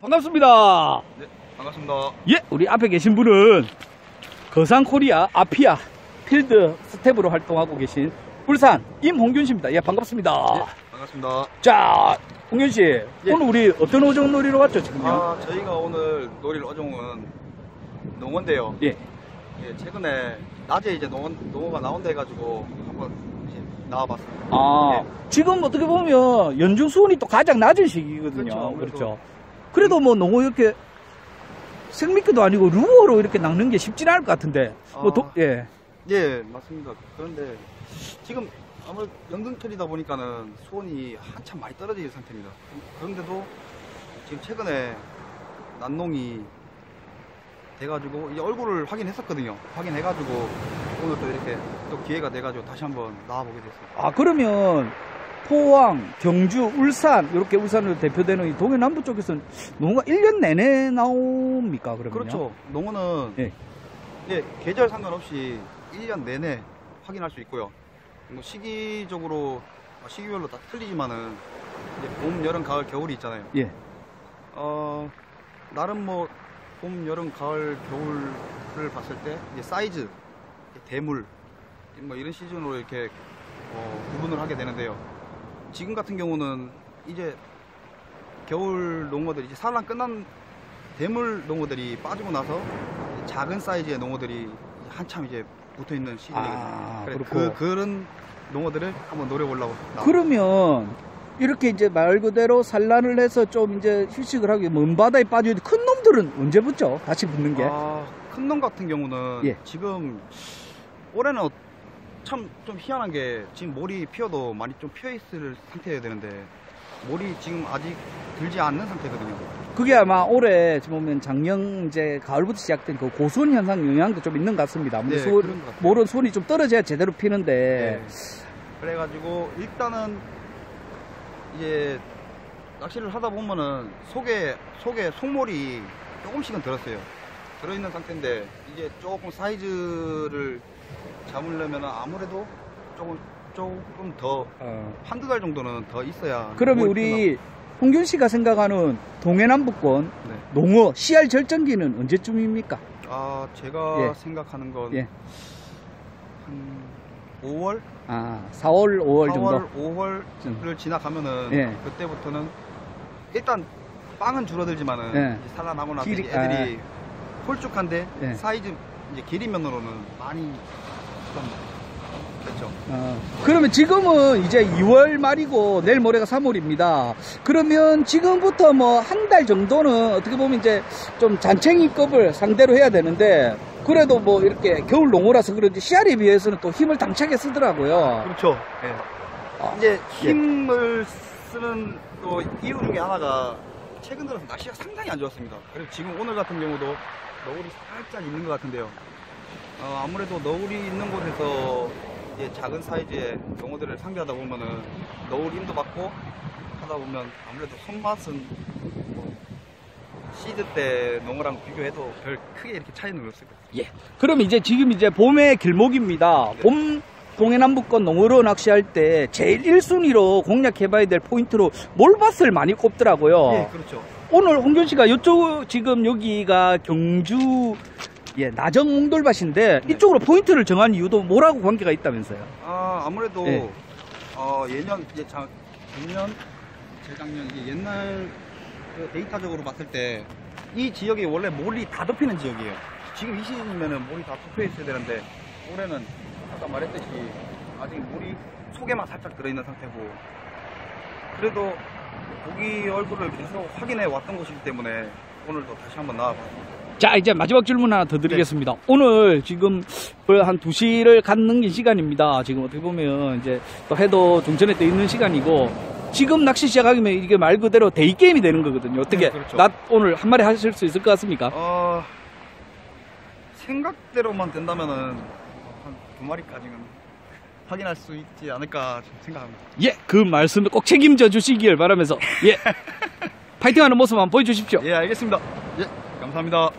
반갑습니다. 네, 반갑습니다. 예, 우리 앞에 계신 분은 거상 코리아 아피아 필드 스텝으로 활동하고 계신 울산 임홍균 씨입니다. 예, 반갑습니다. 네, 반갑습니다. 자, 홍균 씨, 오늘 우리 어떤 오종 놀이로 왔죠, 지금요? 아, 저희가 오늘 노릴 어종은 농어인데요. 예. 예, 최근에 낮에 이제 농어, 농어가 나온다 해가지고 한번 나와봤습니다. 아, 지금 어떻게 보면 연중 수온이 또 가장 낮은 시기거든요. 그렇죠, 그렇죠. 그래도 뭐 농어 이렇게 생미끼도 아니고 루어로 이렇게 낚는 게 쉽진 않을 것 같은데. 뭐 아. 도, 예. 예, 맞습니다. 그런데 지금 아무 연등철이다 보니까는 수온이 한참 많이 있는 상태입니다. 그런데도 지금 최근에 난농이 돼가지고 이제 얼굴을 확인했었거든요. 확인해가지고 오늘 또 이렇게 또 기회가 돼가지고 다시 한번 나와보게 됐어요. 아, 그러면 포항, 경주, 울산, 이렇게 울산으로 대표되는 이 동해 남부 쪽에서는 농어가 1년 내내 나옵니까, 그러면? 그렇죠. 농어는 예. 예, 계절 상관없이 1년 내내 확인할 수 있고요. 뭐 시기적으로 아, 시기별로 다 틀리지만은 봄, 여름, 가을, 겨울이 있잖아요. 예. 어, 나름 뭐 봄, 여름, 가을, 겨울을 봤을 때 사이즈, 대물 뭐 이런 시즌으로 이렇게 어, 구분을 하게 되는데요. 지금 같은 경우는 이제 겨울 농어들이 이제 산란 끝난 대물 농어들이 빠지고 나서 작은 사이즈의 농어들이 한참 이제 붙어 있는 시즌이거든요. 아, 그래. 그 그런 농어들을 한번 노려보려고. 그러면 이렇게 이제 말 그대로 산란을 해서 좀 이제 휴식을 하기 먼 바다에 빠져 있는 큰 놈들은 언제 붙죠? 다시 붙는 게? 아, 큰 놈 같은 경우는 예. 지금 올해는 참 좀 희한한 게 지금 몰이 피어도 많이 좀 피어 있을 상태여야 되는데 몰이 지금 아직 들지 않는 상태거든요. 그게 아마 올해 지금 보면 작년 이제 가을부터 시작된 그 고수온 현상 영향도 좀 있는 것 같습니다. 네, 같아요. 몰은 수온이 좀 떨어져야 제대로 피는데 네. 그래가지고 일단은 이제 낚시를 하다 보면은 속에 속에 속몰이 조금씩은 들었어요. 들어있는 상태인데 이제 조금 사이즈를 잡으려면 아무래도 조금 조금 더 어, 한두 달 정도는 더 있어야. 그러면 몰이 우리 홍균 씨가 생각하는 동해남부권 끝나고. 네. 농어 CR 절정기는 언제쯤입니까? 아 제가 예. 생각하는 건 예. 한 5월, 아, 4월, 5월 정도. 4월, 5월을 지나가면은 예. 그때부터는 일단 빵은 줄어들지만은 예. 살아나고 나서 길이- 애들이 홀쭉한데 예. 사이즈 이제 길이 면으로는 많이 좀 그렇죠. 어, 그러면 지금은 이제 2월 말이고 내일 모레가 3월입니다. 그러면 지금부터 뭐 한 달 정도는 어떻게 보면 이제 좀 잔챙이급을 상대로 해야 되는데 그래도 뭐 이렇게 겨울 농어라서 그런지 씨알에 비해서는 또 힘을 당차게 쓰더라고요. 그렇죠. 예. 아, 이제 힘을 쓰는 또 이유 중에 하나가 최근 들어서 날씨가 상당히 안 좋았습니다. 그리고 지금 오늘 같은 경우도 너울이 살짝 있는 것 같은데요. 어, 아무래도 너울이 있는 곳에서 이제 작은 사이즈의 농어들을 상대하다 보면은 너울 힘도 받고 하다 보면 아무래도 손맛은 뭐 시드 때 농어랑 비교해도 별 크게 이렇게 차이는 없을 것 같아요. 예. 그럼 이제 지금 이제 봄의 길목입니다. 네. 봄 동해남부권 농어로 낚시할 때 제일 1순위로 공략해봐야 될 포인트로 몰밭을 많이 꼽더라고요. 예, 그렇죠. 오늘 홍균 씨가 이쪽 지금 여기가 경주 예, 나정 몽돌밭인데 네. 이쪽으로 포인트를 정한 이유도 뭐라고 관계가 있다면서요? 아, 아무래도 예. 어, 예년 이제 자, 작년 재작년 이제 옛날 그 데이터적으로 봤을 때 이 지역이 원래 몰이 다 덮이는 지역이에요. 지금 이 시즌이면은 몰이 다 덮여 있어야 되는데 올해는 아까 말했듯이 아직 몰이 속에만 살짝 들어있는 상태고 그래도 고기 얼굴을 계속 확인해 왔던 곳이기 때문에 오늘도 다시 한번 나와봤습니다. 자, 이제 마지막 질문 하나 더 네. 드리겠습니다. 오늘 지금 한 2시를 간 넘긴 시간입니다. 지금 어떻게 보면 이제 또 해도 중천에 또 있는 시간이고 지금 낚시 시작하면 이게 말 그대로 데이 게임이 되는 거거든요. 어떻게 네, 그렇죠. 낮 오늘 한 마리 하실 수 있을 것 같습니까? 어, 생각대로만 된다면은 한 두 마리까지는 확인할 수 있지 않을까 좀 생각합니다. 예, 그 말씀을 꼭 책임져 주시길 바라면서 예. 파이팅하는 모습 한번 보여주십시오. 예, 알겠습니다. 예, 감사합니다.